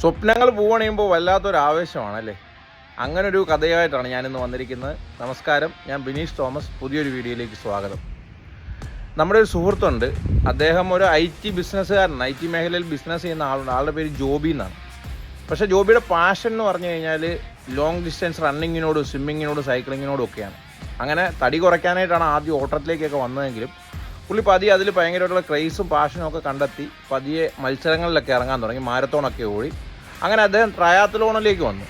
സ്വപ്നങ്ങൾ പൂവണിയുമ്പോൾ വല്ലാത്തൊരു ആവേശമാണല്ലേ അങ്ങനെ ഒരു കഥയായിട്ടാണ് ഞാനിന്ന് വന്നിരിക്കുന്നത്. നമസ്കാരം. ഞാൻ ബിനീഷ് തോമസ്. പുതിയൊരു വീഡിയോയിലേക്ക് സ്വാഗതം. നമ്മുടെ ഒരു സുഹൃത്തുണ്ട്. അദ്ദേഹം ഒരു ഐ ടി ബിസിനസ്സുകാരൻ ഐ ടി മേഖലയിൽ ബിസിനസ് ചെയ്യുന്ന ആളുണ്ട് ആളുടെ പേര് ജോബി എന്നാണ്. പക്ഷേ ജോബിയുടെ പാഷൻ എന്ന് പറഞ്ഞു കഴിഞ്ഞാൽ ലോങ് ഡിസ്റ്റൻസ് റണ്ണിങ്ങിനോടും സ്വിമ്മിങ്ങിനോടും സൈക്ലിങ്ങിനോടും ഒക്കെയാണ്. അങ്ങനെ തടി കുറയ്ക്കാനായിട്ടാണ് ആദ്യം ഓട്ടത്തിലേക്കൊക്കെ വന്നതെങ്കിലും പുള്ളി പതിയെ അതിൽ ഭയങ്കരമായിട്ടുള്ള ക്രൈസും പാഷനും ഒക്കെ കണ്ടെത്തി പതിയെ മത്സരങ്ങളിലൊക്കെ ഇറങ്ങാൻ തുടങ്ങി മാരത്തോണൊക്കെ ഓടി. അങ്ങനെ അദ്ദേഹം ട്രയാത്ലോണിലേക്ക് വന്നു.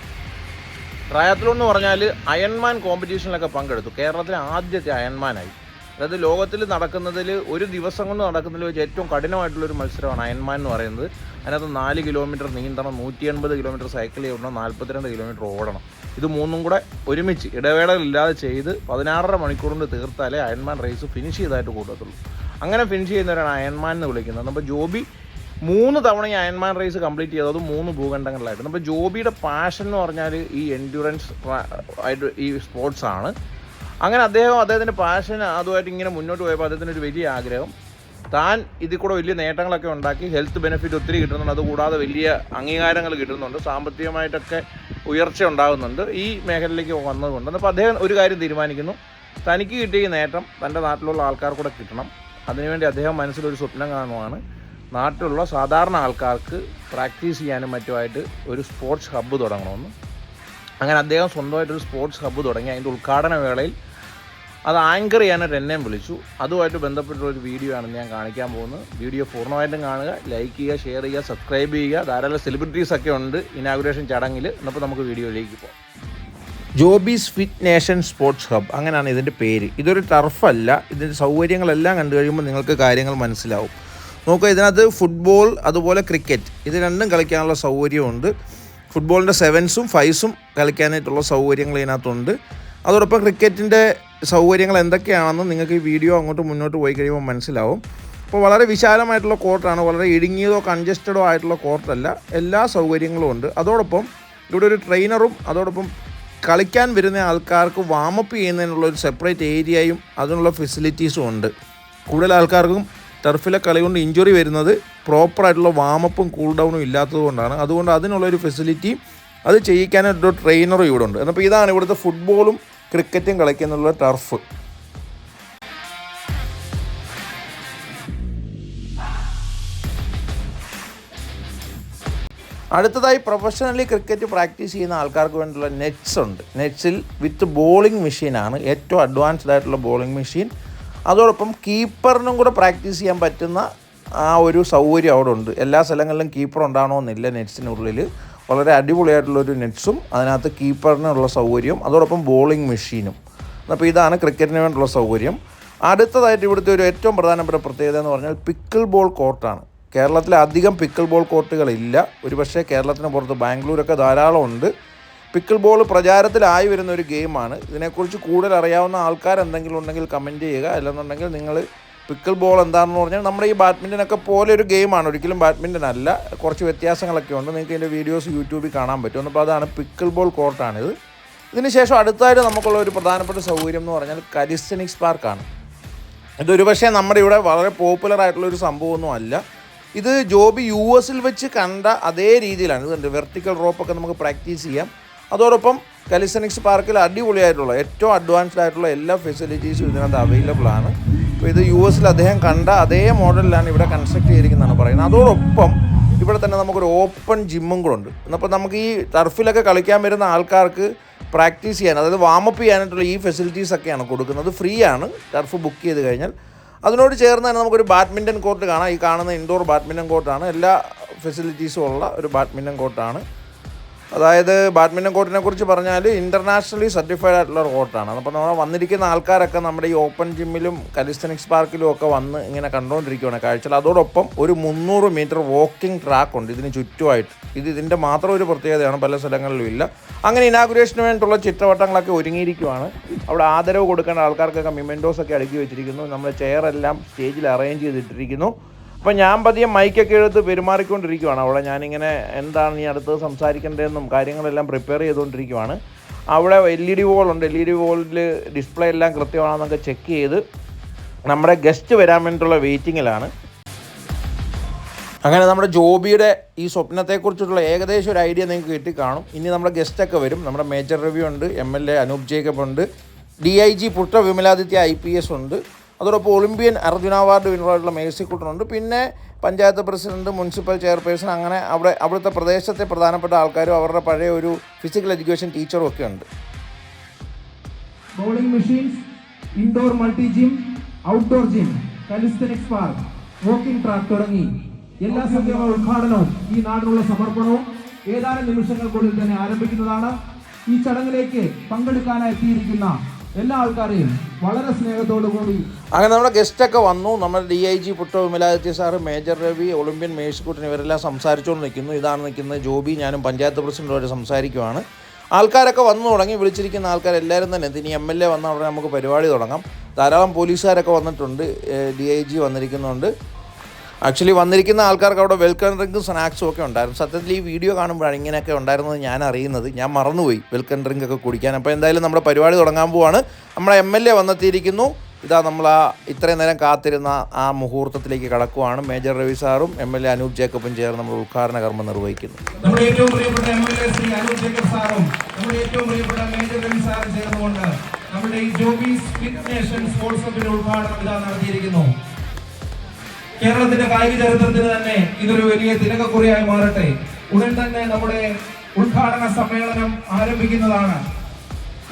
ട്രയാത്ലോൺ എന്ന് പറഞ്ഞാൽ അയൺമാൻ കോമ്പറ്റീഷനിലൊക്കെ പങ്കെടുത്തു. കേരളത്തിലെ ആദ്യത്തെ അയൺമാനായി അതായത് ലോകത്തിൽ നടക്കുന്നതിൽ ഒരു ദിവസം കൊണ്ട് നടക്കുന്നതിൽ വെച്ച് ഏറ്റവും കഠിനമായിട്ടുള്ളൊരു മത്സരമാണ് അയൺമാൻ എന്ന് പറയുന്നത്. അതിനകത്ത് നാല് കിലോമീറ്റർ നീന്തണം നൂറ്റി എൺപത് കിലോമീറ്റർ സൈക്കിൾ ചെയ്യണം നാൽപ്പത്തിരണ്ട് കിലോമീറ്റർ ഓടണം. ഇത് മൂന്നും കൂടെ ഒരുമിച്ച് ഇടവേളകളില്ലാതെ ചെയ്ത് പതിനാറര മണിക്കൂർ കൊണ്ട് തീർത്താലേ അയൺമാൻ റേസ് ഫിനിഷ് ചെയ്തായിട്ട് കൂട്ടത്തുള്ളൂ. അങ്ങനെ ഫിനിഷ് ചെയ്യുന്നവരാണ് അയൺമാൻ എന്ന് വിളിക്കുന്നത്. അപ്പോൾ ജോബി മൂന്ന് തവണ ഈ അയൺമാൻ റേസ് കംപ്ലീറ്റ് ചെയ്തത് മൂന്ന് ഭൂഖണ്ഡങ്ങളിലായിരുന്നു. അപ്പോൾ ജോബിയുടെ പാഷൻ എന്ന് പറഞ്ഞാൽ ഈ എൻഡ്യൂറൻസ് ആയിട്ട് ഈ സ്പോർട്സ് ആണ്. അങ്ങനെ അദ്ദേഹം അദ്ദേഹത്തിന്റെ പാഷൻ അതുമായിട്ട് ഇങ്ങനെ മുന്നോട്ട് പോയപ്പോൾ അദ്ദേഹത്തിന് ഒരു വലിയ ആഗ്രഹം. താൻ ഇതിൽ കൂടെ വലിയ നേട്ടങ്ങളൊക്കെ ഉണ്ടാക്കി. ഹെൽത്ത് ബെനിഫിറ്റ് ഒത്തിരി കിട്ടുന്നുണ്ട്. അതുകൂടാതെ വലിയ അംഗീകാരങ്ങൾ കിട്ടുന്നുണ്ട്. സാമ്പത്തികമായിട്ടൊക്കെ ഉയർച്ച ഉണ്ടാകുന്നുണ്ട്. ഈ മേഖലയിലേക്ക് വന്നതുകൊണ്ട്. അപ്പോൾ അദ്ദേഹം ഒരു കാര്യം തീരുമാനിക്കുന്നു. തനിക്ക് കിട്ടിയ നേട്ടം തന്റെ നാട്ടിലുള്ള ആൾക്കാർ കൂടെ കിട്ടണം. അതിനുവേണ്ടി അദ്ദേഹം മനസ്സിലൊരു സ്വപ്നം കാണുവാണ്. നാട്ടിലുള്ള സാധാരണ ആൾക്കാർക്ക് പ്രാക്ടീസ് ചെയ്യാനും മറ്റുമായിട്ട് ഒരു സ്പോർട്സ് ഹബ്ബ് തുടങ്ങണമെന്ന്. അങ്ങനെ അദ്ദേഹം സ്വന്തമായിട്ടൊരു സ്പോർട്സ് ഹബ്ബ് തുടങ്ങി. അതിന്റെ ഉദ്ഘാടന വേളയിൽ അത് ആങ്കർ ചെയ്യാനായിട്ട് എന്നെയും വിളിച്ചു. അതുമായിട്ട് ബന്ധപ്പെട്ടൊരു ഒരു വീഡിയോ ആണ് ഞാൻ കാണിക്കാൻ പോകുന്നത്. വീഡിയോ പൂർണമായിട്ടും കാണുക ലൈക്ക് ചെയ്യുക ഷെയർ ചെയ്യുക സബ്സ്ക്രൈബ് ചെയ്യുക. ധാരാളം സെലിബ്രിറ്റീസ് ഒക്കെ ഉണ്ട് ഇനാഗുറേഷൻ ചടങ്ങിൽ എന്നപ്പോൾ നമുക്ക് വീഡിയോയിലേക്ക് പോകാം. Joby's Fit Nation Sports Hub അങ്ങനെയാണ് ഇതിന്റെ പേര്. ഇതൊരു ടർഫല്ല ഇതിന്റെ സൗകര്യങ്ങളെല്ലാം കണ്ടു കഴിയുമ്പോൾ നിങ്ങൾക്ക് കാര്യങ്ങൾ മനസ്സിലാവും. നോക്കുക ഇതിനകത്ത് ഫുട്ബോൾ അതുപോലെ ക്രിക്കറ്റ് ഇത് രണ്ടും കളിക്കാനുള്ള സൗകര്യമുണ്ട്. ഫുട്ബോളിന്റെ സെവൻസും ഫൈവ്സും കളിക്കാനായിട്ടുള്ള സൗകര്യങ്ങൾ ഇതിനകത്തുണ്ട്. അതോടൊപ്പം ക്രിക്കറ്റിന്റെ സൗകര്യങ്ങൾ എന്തൊക്കെയാണെന്ന് നിങ്ങൾക്ക് ഈ വീഡിയോ അങ്ങോട്ട് മുന്നോട്ട് പോയി കഴിയുമ്പോൾ മനസ്സിലാവും. അപ്പോൾ വളരെ വിശാലമായിട്ടുള്ള കോർട്ടാണ് വളരെ ഇടുങ്ങിയതോ കൺജസ്റ്റഡോ ആയിട്ടുള്ള കോർട്ടല്ല എല്ലാ സൗകര്യങ്ങളും ഉണ്ട്. അതോടൊപ്പം ഇവിടെ ഒരു ട്രെയിനറും അതോടൊപ്പം കളിക്കാൻ വരുന്ന ആൾക്കാർക്ക് വാമപ്പ് ചെയ്യുന്നതിനുള്ള ഒരു സെപ്പറേറ്റ് ഏരിയയും അതിനുള്ള ഫെസിലിറ്റീസും ഉണ്ട്. കൂടുതൽ ആൾക്കാർക്കും ടർഫിലെ കളി കൊണ്ട് ഇഞ്ചുറി വരുന്നത് പ്രോപ്പറായിട്ടുള്ള വാമപ്പും കൂൾ ഡൗണും ഇല്ലാത്തത് കൊണ്ടാണ്. അതുകൊണ്ട് അതിനുള്ളൊരു ഫെസിലിറ്റി അത് ചെയ്യിക്കാനായിട്ടൊരു ട്രെയിനറും ഇവിടെ ഉണ്ട് അപ്പോൾ ഇതാണ് ഇവിടുത്തെ ഫുട്ബോളും ക്രിക്കറ്റും കളിക്കുന്നുള്ള ടർഫ് അടുത്തതായി പ്രൊഫഷണലി ക്രിക്കറ്റ് പ്രാക്ടീസ് ചെയ്യുന്ന ആൾക്കാർക്ക് വേണ്ടിയുള്ള നെറ്റ്സ് ഉണ്ട്. നെറ്റ്സിൽ വിത്ത് ബോളിംഗ് മെഷീനാണ് ഏറ്റവും അഡ്വാൻസ്ഡ് ആയിട്ടുള്ള ബോളിംഗ് മെഷീൻ അതോടൊപ്പം കീപ്പറിനും കൂടെ പ്രാക്ടീസ് ചെയ്യാൻ പറ്റുന്ന ആ ഒരു സൗകര്യം അവിടെ ഉണ്ട്. എല്ലാ സ്ഥലങ്ങളിലും കീപ്പർ ഉണ്ടാകണമെന്നില്ല നെറ്റ്സിനുള്ളിൽ. വളരെ അടിപൊളിയായിട്ടുള്ളൊരു നെറ്റ്സും അതിനകത്ത് കീപ്പറിനുള്ള സൗകര്യവും അതോടൊപ്പം ബോളിംഗ് മെഷീനും. അപ്പോൾ ഇതാണ് ക്രിക്കറ്റിന് വേണ്ടിയുള്ള സൗകര്യം. അടുത്തതായിട്ട് ഇവിടുത്തെ ഒരു ഏറ്റവും പ്രധാനപ്പെട്ട പ്രത്യേകത എന്ന് പറഞ്ഞാൽ പിക്കിൾ ബോൾ കോർട്ടാണ്. കേരളത്തിൽ അധികം പിക്കിൾ ബോൾ കോർട്ടുകളില്ല. ഒരുപക്ഷേ കേരളത്തിന് പുറത്ത് ബാംഗ്ലൂരൊക്കെ ധാരാളം ഉണ്ട് പിക്കിൾ ബോൾ പ്രചാരത്തിലായി വരുന്ന ഒരു ഗെയിമാണ്. ഇതിനെക്കുറിച്ച് കൂടുതൽ അറിയാവുന്ന ആൾക്കാർ എന്തെങ്കിലും ഉണ്ടെങ്കിൽ കമന്റ് ചെയ്യുക. അല്ലെന്നുണ്ടെങ്കിൽ നിങ്ങൾ പിക്കിൾ ബോൾ എന്താണെന്ന് പറഞ്ഞാൽ നമ്മുടെ ഈ ബാഡ്മിന്റനൊക്കെ പോലെ ഒരു ഗെയിമാണ്. ഒരിക്കലും ബാഡ്മിന്റൺ അല്ല. കുറച്ച് വ്യത്യാസങ്ങളൊക്കെ ഉണ്ട്. നിങ്ങൾക്ക് ഇതിന്റെ വീഡിയോസ് യൂട്യൂബിൽ കാണാൻ പറ്റും. അപ്പോൾ അതാണ് പിക്കിൾ ബോൾ കോർട്ടാണിത് ഇതിനുശേഷം അടുത്തായിട്ട് നമുക്കുള്ള ഒരു പ്രധാനപ്പെട്ട സൗകര്യം എന്ന് പറഞ്ഞാൽ കരിസ്റ്റനിക്സ് പാർക്കാണ്. ഇതൊരു പക്ഷേ നമ്മുടെ ഇവിടെ വളരെ പോപ്പുലർ ആയിട്ടുള്ള ഒരു സംഭവമൊന്നും അല്ല. ഇത് ജോബി യു എസിൽ വെച്ച് കണ്ട അതേ രീതിയിലാണ്. ഇതുണ്ട് വെർട്ടിക്കൽ റോപ്പൊക്കെ നമുക്ക് പ്രാക്ടീസ് ചെയ്യാം. അതോടൊപ്പം കലിസനിക്സ് പാർക്കിൽ അടിപൊളിയായിട്ടുള്ള ഏറ്റവും അഡ്വാൻസ്ഡ് ആയിട്ടുള്ള എല്ലാ ഫെസിലിറ്റീസും ഇതിനകത്ത് അവൈലബിൾ ആണ്. അപ്പോൾ ഇത് യു എസിൽ അദ്ദേഹം കണ്ട അതേ മോഡലിലാണ് ഇവിടെ കൺസ്ട്രക്ട് ചെയ്തിരിക്കുന്നതാണ് പറയുന്നത്. അതോടൊപ്പം ഇവിടെ തന്നെ നമുക്കൊരു ഓപ്പൺ ജിമ്മും കൂടെ ഉണ്ട്. എന്നപ്പോൾ നമുക്ക് ഈ ടർഫിലൊക്കെ കളിക്കാൻ വരുന്ന ആൾക്കാർക്ക് പ്രാക്ടീസ് ചെയ്യാൻ അതായത് വാമപ്പ് ചെയ്യാനായിട്ടുള്ള ഈ ഫെസിലിറ്റീസ് ഒക്കെയാണ് കൊടുക്കുന്നത്. ഫ്രീ ആണ്. ടർഫ് ബുക്ക് ചെയ്ത് കഴിഞ്ഞാൽ. അതിനോട് ചേർന്ന് തന്നെ നമുക്കൊരു ബാഡ്മിന്റൺ കോർട്ട് കാണാം. ഈ കാണുന്ന ഇൻഡോർ ബാഡ്മിന്റൺ കോർട്ടാണ് എല്ലാ ഫെസിലിറ്റീസും ഉള്ള ഒരു ബാഡ്മിന്റൺ കോർട്ടാണ് അതായത് ബാഡ്മിന്റൺ കോർട്ടിനെ കുറിച്ച് പറഞ്ഞാൽ ഇന്റർനാഷണലി സർട്ടിഫൈഡ് ആയിട്ടുള്ള കോർട്ടാണ്. അപ്പോൾ നമ്മൾ വന്നിരിക്കുന്ന ആൾക്കാരൊക്കെ നമ്മുടെ ഈ ഓപ്പൺ ജിമ്മിലും കലിസ്തനിക്സ് പാർക്കിലും ഒക്കെ വന്ന് ഇങ്ങനെ കണ്ടുകൊണ്ടിരിക്കുകയാണ് കാഴ്ചയിൽ അതോടൊപ്പം ഒരു മുന്നൂറ് മീറ്റർ വാക്കിംഗ് ട്രാക്ക് ഉണ്ട് ഇതിന് ചുറ്റുമായിട്ട്. ഇത് ഇതിന്റെ മാത്രം ഒരു പ്രത്യേകതയാണ് പല സ്ഥലങ്ങളിലും ഇല്ല. അങ്ങനെ ഇനാഗുറേഷന് വേണ്ടിയിട്ടുള്ള ചിത്രവട്ടങ്ങളൊക്കെ ഒരുങ്ങിയിരിക്കുവാണ്. അവിടെ ആദരവ് കൊടുക്കേണ്ട ആൾക്കാർക്കൊക്കെ മിമെന്റോസ് ഒക്കെ അടുക്കി വെച്ചിരിക്കുന്നു. നമ്മുടെ ചെയറെല്ലാം സ്റ്റേജിൽ അറേഞ്ച് ചെയ്തിട്ടിരിക്കുന്നു. അപ്പം ഞാൻ പതിയെ മൈക്കൊക്കെ എടുത്ത് പെരുമാറിക്കൊണ്ടിരിക്കുവാണ്. അവിടെ ഞാനിങ്ങനെ എന്താണ് ഈ അടുത്ത് സംസാരിക്കേണ്ടതെന്നും കാര്യങ്ങളെല്ലാം പ്രിപ്പയർ ചെയ്തുകൊണ്ടിരിക്കുവാണ്. അവിടെ എൽ ഇ ഡി വോളുണ്ട് എൽ ഇ ഡി വോളിൽ ഡിസ്പ്ലേ എല്ലാം കൃത്യമാണെന്നൊക്കെ ചെക്ക് ചെയ്ത് നമ്മുടെ ഗസ്റ്റ് വരാൻ വേണ്ടിയിട്ടുള്ള വെയിറ്റിങ്ങിലാണ് അങ്ങനെ നമ്മുടെ ജോബിയുടെ ഈ സ്വപ്നത്തെക്കുറിച്ചിട്ടുള്ള ഏകദേശം ഒരു ഐഡിയ നിങ്ങൾക്ക് കിട്ടിക്കാണും. ഇനി നമ്മുടെ ഗസ്റ്റൊക്കെ വരും. നമ്മുടെ മേജർ റിവ്യൂ ഉണ്ട്. M L A Anoop Jacob ഉണ്ട്. D I G Putta Vimaladitya I P S ഉണ്ട്. അതോടൊപ്പം ഒളിമ്പ്യൻ അർജുന അവാർഡ് വിന്നറായിട്ടുള്ള മേഴ്സിക്കുട്ടനുണ്ട് പിന്നെ പഞ്ചായത്ത് പ്രസിഡന്റ് മുനിസിപ്പൽ ചെയർപേഴ്സൺ അങ്ങനെ അവിടെ അവിടുത്തെ പ്രദേശത്തെ പ്രധാനപ്പെട്ട ആൾക്കാരും അവരുടെ പഴയ ഒരു ഫിസിക്കൽ എഡ്യൂക്കേഷൻ ടീച്ചറും ഒക്കെ ഉണ്ട്. Bowling machines indoor multi gym outdoor gym calisthenics park walking track തുടങ്ങി. എല്ലാ സങ്കേമ ഉദ്ഘാടനവും ഈ നാടിനുള്ള സമർപ്പണവും ഏതാനും നിമിഷങ്ങൾക്കുള്ളിൽ തന്നെ ആരംഭിക്കുന്നതാണ്. ഈ ചടങ്ങിലേക്ക് പങ്കെടുക്കാനായി എത്തിയിരിക്കുന്ന എല്ലാ ആൾക്കാരെയും വളരെ സ്നേഹത്തോടു കൂടി അങ്ങനെ നമ്മുടെ ഗസ്റ്റൊക്കെ വന്നു. നമ്മുടെ D I G Putta Vimaladitya sir major Ravi Olympian Mercykuttan ഇവരെല്ലാം സംസാരിച്ചുകൊണ്ട് നിൽക്കുന്നു. ഇതാണ് നിൽക്കുന്നത് ജോബി. ഞാനും പഞ്ചായത്ത് പ്രസിഡന്റുമായിട്ട് സംസാരിക്കുവാണ്. ആൾക്കാരൊക്കെ വന്നു തുടങ്ങി. വിളിച്ചിരിക്കുന്ന ആൾക്കാരെല്ലാവരും തന്നെ. ഇനി എം എൽ എ വന്ന ഉടനെ നമുക്ക് പരിപാടി തുടങ്ങാം. ധാരാളം പോലീസുകാരൊക്കെ വന്നിട്ടുണ്ട്. ഡി ഐ ജി വന്നിരിക്കുന്നുണ്ട്. ആക്ച്വലി വന്നിരിക്കുന്ന ആൾക്കാർക്ക് അവിടെ വെൽക്കം ഡ്രിങ്കും സ്നാക്സും ഒക്കെ ഉണ്ടായിരുന്നു. സത്യത്തിൽ ഈ വീഡിയോ കാണുമ്പോഴാണ് ഇങ്ങനെയൊക്കെ ഉണ്ടായിരുന്നത് ഞാൻ അറിയുന്നത്. ഞാൻ മറന്നുപോയി വെൽക്കം ഡ്രിങ്ക് ഒക്കെ കുടിക്കാൻ. അപ്പോൾ എന്തായാലും നമ്മുടെ പരിപാടി തുടങ്ങാൻ പോവാണ്. നമ്മുടെ എം എൽ എ വന്നെത്തിയിരിക്കുന്നു. ഇതാ നമ്മൾ ആ ഇത്രയും നേരം കാത്തിരുന്ന ആ മുഹൂർത്തത്തിലേക്ക് കടക്കുവാണ്. മേജർ രവി സാറും എം എൽ എ അനൂപ് ജേക്കബും ചേർന്ന് നമ്മൾ ഉദ്ഘാടന കർമ്മം നിർവഹിക്കുന്നു. നമ്മുടെ ഏറ്റവും പ്രിയപ്പെട്ട ശ്രീ അനൂപ് ജേക്കബ് സാറും നമ്മുടെ ഏറ്റവും പ്രിയപ്പെട്ട മേജർ രവി സാറും ചേർന്നുകൊണ്ട് നമ്മുടെ ഈ ജോബീസ് ഫിറ്റ് നേഷൻ സ്പോർട്സ് ക്ലബിന്റെ ഉദ്ഘാടനം ഇതാ നടത്തിയിരിക്കുന്നു. കേരളത്തിന്റെ കായിക ചരിത്രത്തിന് തന്നെ ഇതൊരു വലിയ തിലകക്കുറിയായി മാറട്ടെ. ഉടൻ തന്നെ നമ്മുടെ ഉദ്ഘാടന സമ്മേളനം ആരംഭിക്കുന്നതാണ്.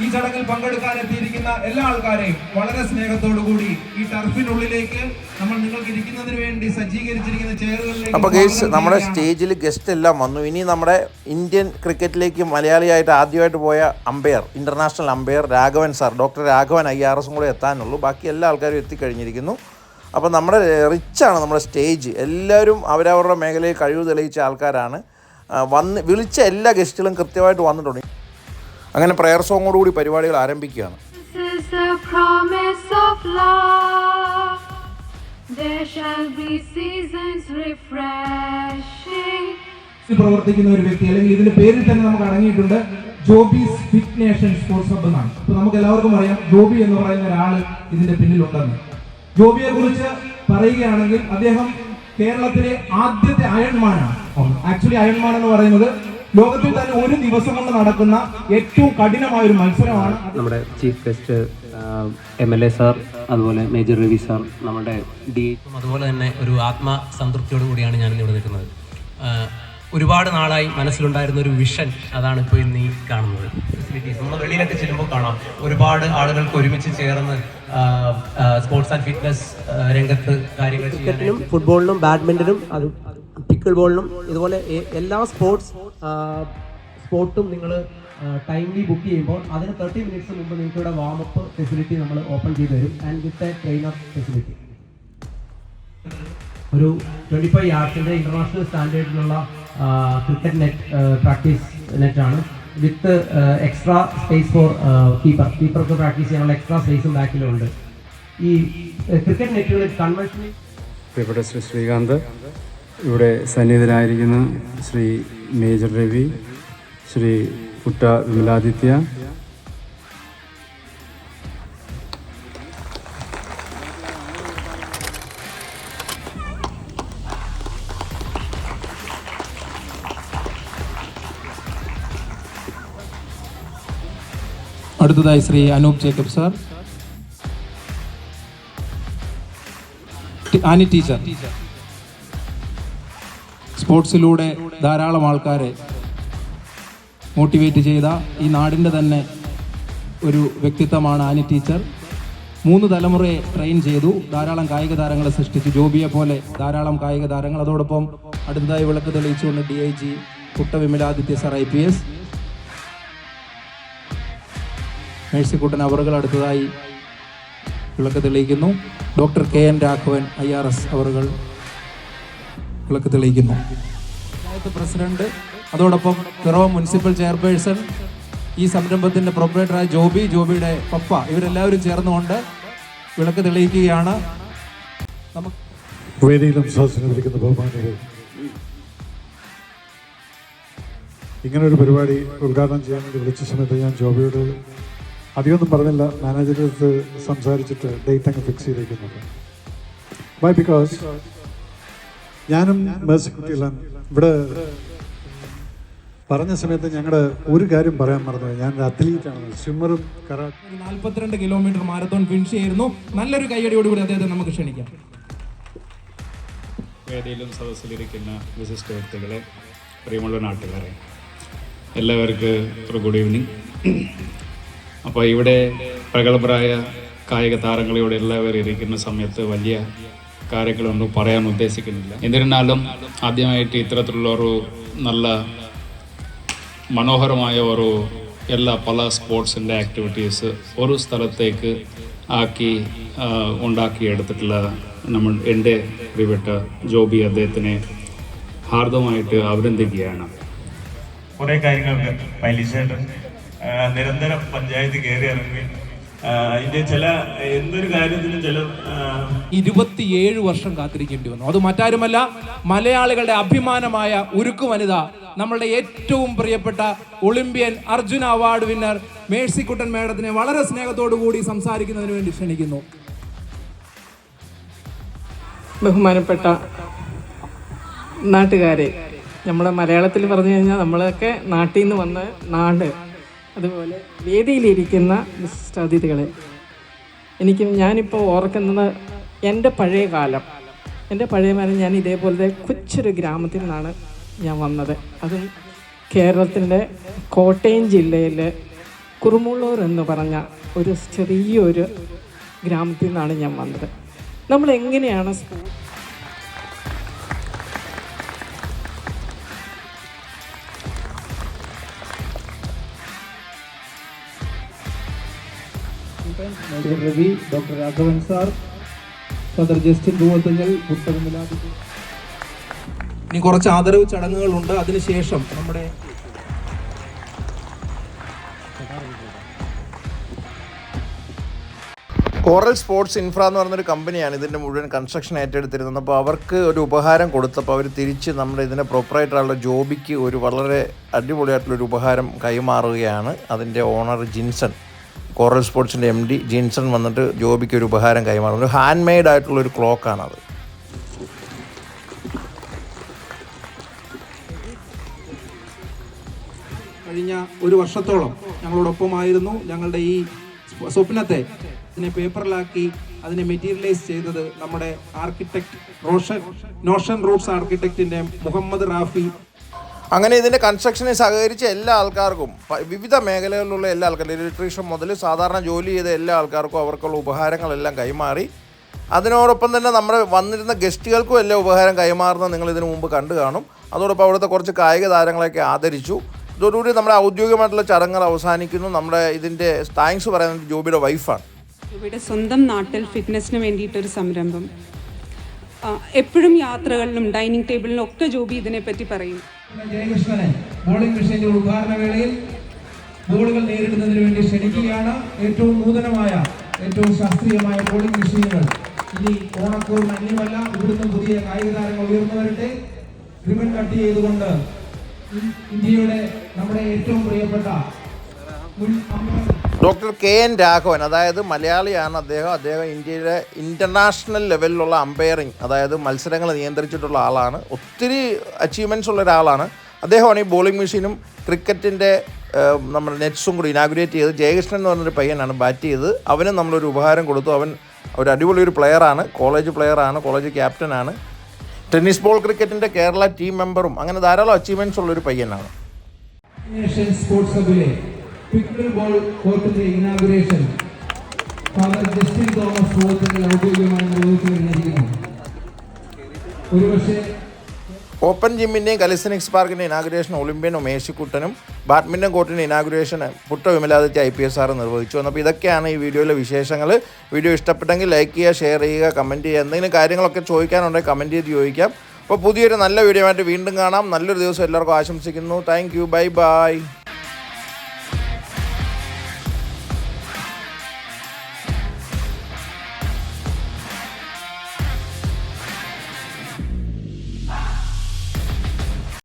ഈ ചടങ്ങിൽ പങ്കെടുക്കാൻ എത്തിയിരിക്കുന്ന എല്ലാ ആൾക്കാരെയും വളരെ സ്നേഹത്തോടു കൂടി ഈ ടർഫിനുള്ളിലേക്ക് നമ്മൾ നിങ്ങൾക്ക് ഇരിക്കുന്നതിന് വേണ്ടി സജ്ജീകരിച്ചിരിക്കുന്ന ചെയറുകളിലേക്ക് അപ്പോൾ ഗേസ് നമ്മുടെ സ്റ്റേജിൽ ഗസ്റ്റ് എല്ലാം വന്നു. ഇനി നമ്മുടെ ഇന്ത്യൻ ക്രിക്കറ്റിലേക്ക് മലയാളിയായിട്ട് ആദ്യമായിട്ട് പോയ umpire international umpire Raghavan sir doctor Raghavan I R എസും കൂടെ എത്താനുള്ളൂ. ബാക്കി എല്ലാ ആൾക്കാരും എത്തിക്കഴിഞ്ഞിരിക്കുന്നു. അപ്പോൾ നമ്മുടെ റിച്ചാണ് നമ്മുടെ സ്റ്റേജ് എല്ലാവരും അവരവരുടെ മേഖലയിൽ കഴിവ് തെളിയിച്ച ആൾക്കാരാണ്. വന്ന് വിളിച്ച എല്ലാ ഗസ്റ്റുകളും കൃത്യമായിട്ട് വന്നിട്ടുണ്ട്. അങ്ങനെ പ്രയർ സോങ്ങോടുകൂടി പരിപാടികൾ ആരംഭിക്കുകയാണ്. പ്രവർത്തിക്കുന്ന ഒരു വ്യക്തി അല്ലെങ്കിൽ ഇതിന്റെ പേരിൽ തന്നെ നമുക്ക് അടങ്ങിയിട്ടുണ്ട് Joby's Fit Nation Sports Hub എന്നാണ്. അപ്പൊ നമുക്ക് എല്ലാവർക്കും അറിയാം ജോബി എന്ന് പറയുന്ന ഒരാൾ ഇതിന്റെ പിന്നിലുണ്ടെന്ന്. ജോബിയെ കുറിച്ച് പറയുകയാണെങ്കിൽ അദ്ദേഹം കേരളത്തിലെ ആദ്യത്തെ അയൺമാനാണ്. ആക്ച്വലി അയൺമാൻ എന്ന് പറയുന്നത് ലോകത്തിൽ തന്നെ ഒരു ദിവസം കൊണ്ട് നടക്കുന്ന ഏറ്റവും കഠിനമായ ഒരു മത്സരമാണ് നമ്മുടെ chief guest M L A sir അതുപോലെ മേജർ രവി സാർ നമ്മുടെ ഡി അതുപോലെ തന്നെ ഒരു ആത്മസംതൃപ്തിയോട് കൂടിയാണ് ഞാൻ ഇവിടെ നിൽക്കുന്നത് ഒരുപാട് നാളായി മനസ്സിലുണ്ടായിരുന്ന ഒരു വിഷൻ അതാണ് ഇപ്പോൾ ഇന്ന് ഈ കാണുന്നത്. ഫെസിലിറ്റീസ് നമ്മൾ വെളിയിലൊക്കെ ചെല്ലുമ്പോൾ കാണാം. ഒരുപാട് ആളുകൾക്ക് ഒരുമിച്ച് ചേർന്ന് സ്പോർട്സ് ആൻഡ് ഫിറ്റ്നസ് രംഗത്ത് കാര്യങ്ങൾ ക്രിക്കറ്റിനും ഫുട്ബോളിനും ബാഡ്മിന്റനും അത് പിക്കിൾ ബോളിനും ഇതുപോലെ എല്ലാ സ്പോർട്സ് സ്പോർട്ടും നിങ്ങൾ ടൈംലി ബുക്ക് ചെയ്യുമ്പോൾ അതിന് തേർട്ടി മിനിറ്റ്സ് മുമ്പ് നിങ്ങൾക്ക് ഇവിടെ വാമപ്പ് ഫെസിലിറ്റി നമ്മൾ ഓപ്പൺ ചെയ്ത് തരും. And with a trainer facility ഒരു ട്വന്റി ഫൈവ് യാർഡ്സിന്റെ ഇന്റർനാഷണൽ സ്റ്റാൻഡേർഡിലുള്ള cricket net practice നെറ്റാണ് with extra space for keeper കീപ്പർക്ക് practice ചെയ്യാനുള്ള എക്സ്ട്രാ സ്പേസും ബാക്കിലുണ്ട്. ഈ ക്രിക്കറ്റ് നെറ്റുകളിൽ കൺവെൻഷനിൽ ഇവിടെ ശ്രീ ശ്രീകാന്ത് ഇവിടെ സന്നിഹിതനായിരിക്കുന്ന ശ്രീ മേജർ രവി ശ്രീ കുട്ട വിമലാദിത്യ അടുത്തതായി Shri Anoop Jacob sir. Annie teacher. സ്പോർട്സിലൂടെ ധാരാളം ആൾക്കാരെ മോട്ടിവേറ്റ് ചെയ്ത ഈ നാടിന്റെ തന്നെ ഒരു വ്യക്തിത്വമാണ് ആനി ടീച്ചർ. മൂന്ന് തലമുറയെ ട്രെയിൻ ചെയ്തു. ധാരാളം കായിക താരങ്ങളെ സൃഷ്ടിച്ചു. ജോബിയെ പോലെ ധാരാളം കായിക താരങ്ങൾ. അതോടൊപ്പം അടുത്തതായി വിളക്ക് തെളിയിച്ചുകൊണ്ട് D I G Kutta Vimaladitya sir I P S. Mercykuttan അവറുകൾ അടുത്തതായി വിളക്ക് തെളിയിക്കുന്നു. Doctor K N Raghavan I R S അവറുകൾ വിളക്ക് തെളിയിക്കുന്നു. പഞ്ചായത്ത് പ്രസിഡന്റ് അതോടൊപ്പം പിറവം മുനിസിപ്പൽ ചെയർപേഴ്സൺ ഈ സംരംഭത്തിന്റെ പ്രൊപ്പറേറ്ററായ ജോബി ജോബിയുടെ പപ്പ ഇവരെല്ലാവരും ചേർന്നുകൊണ്ട് വിളക്ക് തെളിയിക്കുകയാണ്. നമുക്ക് വേദിയിലും ഇങ്ങനൊരു പരിപാടി ഉദ്ഘാടനം ചെയ്യാൻ വേണ്ടി വിളിച്ച സമയത്ത് ഞാൻ ജോബിയോട് അധികമൊന്നും പറഞ്ഞില്ല. മാനേജറിന്റെ അടുത്ത് സംസാരിച്ചിട്ട് ഡേറ്റ് അങ്ങ് ഫിക്സ് ചെയ്തേക്കുന്നത്. വൈ ബിക്കോസ് ഞാനും മേഴ്സിക്കുട്ടിയെല്ലാം ഇവിടെ പറഞ്ഞ സമയത്ത് ഞങ്ങളുടെ ഒരു കാര്യം പറയാൻ മറന്നു ഞാൻ ഒരു അത്ലീറ്റാണ് സ്വിമ്മറും കരാട്ടെ ഒരു നാൽപ്പത്തിരണ്ട് കിലോമീറ്റർ മാരത്തോൺ ഫിനിഷ് ചെയ്യുന്നു നല്ലൊരു കൈയടിയോടുകൂടി അദ്ദേഹത്തെ നമുക്ക് ക്ഷണിക്കാം. വേദിയിലും സദസ്സിലിരിക്കുന്ന വിശിഷ്ട വ്യക്തികളെ പ്രിയമുള്ള നാട്ടുകാരെ എല്ലാവർക്കും ഒരു ഗുഡ് ഈവനിങ് അപ്പോൾ ഇവിടെ പ്രഗത്ഭരായ കായിക താരങ്ങളോട് എല്ലാവരും ഇരിക്കുന്ന സമയത്ത് വലിയ കാര്യങ്ങളൊന്നും പറയാൻ ഉദ്ദേശിക്കുന്നില്ല. എന്നിരുന്നാലും ആദ്യമായിട്ട് ഇത്തരത്തിലുള്ള ഒരു നല്ല മനോഹരമായ ഒരു എല്ലാ പല സ്പോർട്സിന്റെ ആക്ടിവിറ്റീസ് ഒരു സ്ഥലത്തേക്ക് ആക്കി ഉണ്ടാക്കി ഉണ്ടാക്കിയെടുത്തിട്ടുള്ള നമ്മൾ എന്റെ പ്രിയപ്പെട്ട ജോബി അദ്ദേഹത്തിനെ ഹാർദമായിട്ട് അഭിനന്ദിക്കുകയാണ് കുറേ കാര്യങ്ങൾക്ക് പൈലിശേട്ടൻ നിരന്തരം പഞ്ചായത്ത് കയറി ഇറങ്ങി. അതിന്റെ ചില എന്തൊരു കാര്യത്തിനും ചില ഇരുപത്തിയേഴ് വർഷം കാത്തിരിക്കേണ്ടി വന്നു. അത് മറ്റാരുമല്ല മലയാളികളുടെ അഭിമാനമായ ഉരുക്കു വനിത നമ്മളുടെ ഏറ്റവും പ്രിയപ്പെട്ട Olympian Arjuna award winner Mercykuttan മേഡത്തിനെ വളരെ സ്നേഹത്തോടു കൂടി സംസാരിക്കുന്നതിന് വേണ്ടി ക്ഷണിക്കുന്നു. ബഹുമാനപ്പെട്ട നാട്ടുകാരെ നമ്മളെ മലയാളത്തിൽ പറഞ്ഞു കഴിഞ്ഞാൽ നമ്മളൊക്കെ നാട്ടിൽ നിന്ന് വന്ന നാട്. അതുപോലെ വേദിയിലിരിക്കുന്ന വിശിഷ്ട അതിഥികളെ എനിക്ക് ഞാനിപ്പോൾ ഓർക്കുന്നത് എന്റെ പഴയ കാലം. എന്റെ പഴയ കാലം ഞാൻ ഇതേപോലത്തെ കൊച്ചൊരു ഗ്രാമത്തിൽ നിന്നാണ് ഞാൻ വന്നത്. അതും കേരളത്തിന്റെ കോട്ടയം ജില്ലയിലെ കുറുമുള്ളൂർ എന്ന് പറഞ്ഞ ഒരു ചെറിയൊരു ഗ്രാമത്തിൽ നിന്നാണ് ഞാൻ വന്നത്. നമ്മൾ എങ്ങനെയാണ് school Ravi doctor Raghavan sir father Justin Poovathanjal പുട്ടമിലാതി ഇനി കുറച്ച് ആദരവ് ചടങ്ങുകളുണ്ട്. അതിനുശേഷം നമ്മുടെ കോറൽ സ്പോർട്സ് ഇൻഫ്ര എന്ന് പറഞ്ഞൊരു കമ്പനിയാണ് ഇതിന്റെ മുഴുവൻ കൺസ്ട്രക്ഷൻ ഏറ്റെടുത്തിരുന്നത്. അപ്പോൾ അവർക്ക് ഒരു ഉപഹാരം കൊടുത്തപ്പോൾ അവർ തിരിച്ച് നമ്മുടെ ഇതിന്റെ പ്രോപ്പറായിട്ടുള്ള ജോബിക്ക് ഒരു വളരെ അടിപൊളിയായിട്ടുള്ളൊരു ഉപഹാരം കൈമാറുകയാണ് അതിന്റെ ഓണർ ജിൻസൺ. കോറൽ സ്പോർട്സിന്റെ എം ഡി ജിൻസൺ വന്നിട്ട് ജോബിക്ക് ഒരു ഉപഹാരം കൈമാറുന്നു. ഒരു ഹാൻഡ് മെയ്ഡ് ആയിട്ടുള്ളൊരു ക്ലോക്കാണത്. കഴിഞ്ഞ ഒരു വർഷത്തോളം ഞങ്ങളോടൊപ്പമായിരുന്നു. ഞങ്ങളുടെ ഈ സ്വപ്നത്തെ അതിനെ പേപ്പറിലാക്കി അതിനെ മെറ്റീരിയലൈസ് ചെയ്തത് നമ്മുടെ ആർക്കിടെക്ട് റോഷൻ നോഷൻ റൂട്ട്സ് ആർക്കിടെക്റ്റിന്റെ മുഹമ്മദ് റാഫി അങ്ങനെ ഇതിന്റെ കൺസ്ട്രക്ഷനെ സഹകരിച്ച എല്ലാ ആൾക്കാർക്കും വിവിധ മേഖലകളിലുള്ള എല്ലാ ആൾക്കാരും ഇലക്ട്രീഷ്യൻ മുതൽ സാധാരണ ജോലി ചെയ്ത എല്ലാ ആൾക്കാർക്കും അവർക്കുള്ള ഉപഹാരങ്ങളെല്ലാം കൈമാറി. അതിനോടൊപ്പം തന്നെ നമ്മുടെ വന്നിരുന്ന ഗസ്റ്റുകൾക്കും എല്ലാം ഉപഹാരം കൈമാറുന്നത് നിങ്ങൾ ഇതിനു മുമ്പ് കണ്ടു കാണും. അതോടൊപ്പം അവിടുത്തെ കുറച്ച് കായിക താരങ്ങളെയൊക്കെ ആദരിച്ചു. ഇതോടുകൂടി നമ്മുടെ ഔദ്യോഗികമായിട്ടുള്ള ചടങ്ങുകൾ അവസാനിക്കുന്നു. നമ്മുടെ ഇതിന്റെ താങ്ക്സ് പറയുന്നത് ജോബിയുടെ വൈഫാണ് ജോബിയുടെ സ്വന്തം നാട്ടിൽ ഫിറ്റ്നസ്സിന് വേണ്ടിയിട്ടൊരു സംരംഭം. എപ്പോഴും യാത്രകളിലും ഡൈനിങ് ടേബിളിലും ഒക്കെ ജോബി ഇതിനെപ്പറ്റി പറയും. ജയകൃഷ്ണനെ ബോളിംഗ് മെഷീന്റെ ഉദ്ഘാടന വേളയിൽ ബോളുകൾ നേരിടുന്നതിന് വേണ്ടി ക്ഷണിക്കുകയാണ്. ഏറ്റവും നൂതനമായ ഏറ്റവും ശാസ്ത്രീയമായ ബോളിംഗ് മെഷീനുകൾ ഇനി ഓണക്കൂർ അന്യമല്ല ഇവിടുന്ന് പുതിയ കായിക താരങ്ങൾ ഉയർന്നു വരട്ടെ. റിബൺ കട്ട് ചെയ്തുകൊണ്ട് ഇന്ത്യയുടെ നമ്മുടെ ഏറ്റവും പ്രിയപ്പെട്ട മുൻ umpire doctor K N Raghavan അതായത് മലയാളിയാണ് അദ്ദേഹം. അദ്ദേഹം ഇന്ത്യയിലെ ഇന്റർനാഷണൽ ലെവലിലുള്ള അമ്പയറിങ് അതായത് മത്സരങ്ങൾ നിയന്ത്രിച്ചിട്ടുള്ള ആളാണ്. ഒത്തിരി അച്ചീവ്മെന്റ്സ് ഉള്ള ഒരാളാണ്. അദ്ദേഹമാണ് ഈ ബോളിംഗ് മെഷീനും ക്രിക്കറ്റിന്റെ നമ്മുടെ നെറ്റ്സും കൂടി ഇനാഗുറേറ്റ് ചെയ്ത് ജയകൃഷ്ണൻ എന്ന് പറഞ്ഞൊരു പയ്യനാണ് ബാറ്റ് ചെയ്ത് അവനും നമ്മളൊരു ഉപഹാരം കൊടുത്തു. അവൻ ഒരു അടിപൊളി ഒരു പ്ലെയറാണ് കോളേജ് പ്ലെയറാണ് കോളേജ് ക്യാപ്റ്റനാണ് ടെന്നീസ് ബോൾ ക്രിക്കറ്റിന്റെ കേരള ടീം മെമ്പറും അങ്ങനെ ധാരാളം അച്ചീവ്മെന്റ്സ് ഉള്ളൊരു പയ്യനാണ്. സ്പോർട്സ് പിക്കിൾ ബോൾ കോർട്ടിന്റെ ഇനാഗുറേഷൻ ഫാദർ ജസ്റ്റിൻ തോമസ് പൂവത്തിന്റെ ഔദ്യോഗികമായി കഴിഞ്ഞിരിക്കുന്നു ഒരുപക്ഷെ ഓപ്പൺ ജിമ്മിന്റെയും കലിസനിക്സ് പാർക്കിന്റെ ഇനാഗുറേഷൻ ഒളിമ്പ്യൻ മേശിക്കുട്ടനും badminton കോർട്ടിന്റെ inauguration Putta Vimaladitya I P S R നിർവഹിച്ചു. അപ്പോൾ ഇതൊക്കെയാണ് ഈ വീഡിയോയിലെ വിശേഷങ്ങൾ. വീഡിയോ ഇഷ്ടപ്പെട്ടെങ്കിൽ ലൈക്ക് ചെയ്യുക ഷെയർ ചെയ്യുക കമന്റ് ചെയ്യുക. എന്തെങ്കിലും കാര്യങ്ങളൊക്കെ ചോദിക്കാനുണ്ടെങ്കിൽ കമന്റ് ചെയ്ത് ചോദിക്കാം. അപ്പോൾ പുതിയൊരു നല്ല വീഡിയോ ആയിട്ട് വീണ്ടും കാണാം. നല്ലൊരു ദിവസം എല്ലാവർക്കും ആശംസിക്കുന്നു. Thank you bye bye